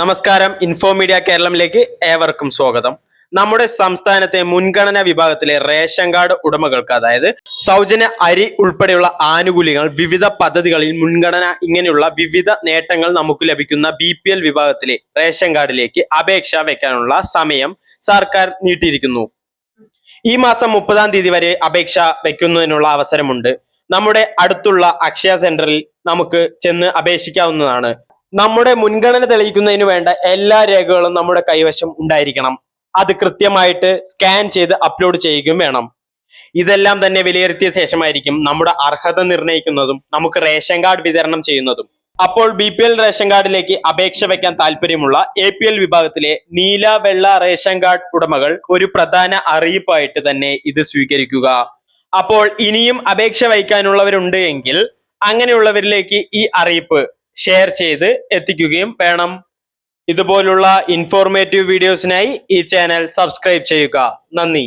നമസ്കാരം. Info media കേരളത്തിലേക്ക് ഏവർക്കും സ്വാഗതം. നമ്മുടെ സംസ്ഥാനത്തെ മുൻഗണന വിഭാഗത്തിലെ റേഷൻ കാർഡ് ഉടമകൾക്ക് അതായത് സൗജന്യ അരി ഉൾപ്പെടെയുള്ള ആനുകൂല്യങ്ങൾ വിവിധ പദ്ധതികളിൽ മുൻഗണന ഇങ്ങനെയുള്ള വിവിധ നേട്ടങ്ങൾ നമുക്ക് ലഭിക്കുന്ന ബി വിഭാഗത്തിലെ റേഷൻ കാർഡിലേക്ക് അപേക്ഷ വെക്കാനുള്ള സമയം സർക്കാർ നീട്ടിയിരിക്കുന്നു. ഈ മാസം മുപ്പതാം തീയതി വരെ അപേക്ഷ വെക്കുന്നതിനുള്ള അവസരമുണ്ട്. നമ്മുടെ അടുത്തുള്ള അക്ഷയ സെന്ററിൽ നമുക്ക് ചെന്ന് അപേക്ഷിക്കാവുന്നതാണ്. നമ്മുടെ മുൻഗണന തെളിയിക്കുന്നതിന് വേണ്ട എല്ലാ രേഖകളും നമ്മുടെ കൈവശം ഉണ്ടായിരിക്കണം. അത് കൃത്യമായിട്ട് സ്കാൻ ചെയ്ത് അപ്ലോഡ് ചെയ്യുകയും വേണം. ഇതെല്ലാം തന്നെ വിലയിരുത്തിയ ശേഷമായിരിക്കും നമ്മുടെ അർഹത നിർണയിക്കുന്നതും നമുക്ക് റേഷൻ കാർഡ് വിതരണം ചെയ്യുന്നതും. അപ്പോൾ ബി പി എൽ റേഷൻ കാർഡിലേക്ക് അപേക്ഷ വയ്ക്കാൻ താല്പര്യമുള്ള എ പി എൽ വിഭാഗത്തിലെ നീല വെള്ള റേഷൻ കാർഡ് ഉടമകൾ ഒരു പ്രധാന അറിയിപ്പായിട്ട് തന്നെ ഇത് സ്വീകരിക്കുക. അപ്പോൾ ഇനിയും അപേക്ഷ വയ്ക്കാനുള്ളവരുണ്ട് എങ്കിൽ അങ്ങനെയുള്ളവരിലേക്ക് ഈ അറിയിപ്പ് ഷെയർ ചെയ്ത് എത്തിക്കുകയും വേണം. ഇതുപോലുള്ള ഇൻഫോർമേറ്റീവ് വീഡിയോസിനായി ഈ ചാനൽ സബ്സ്ക്രൈബ് ചെയ്യുക. നന്ദി.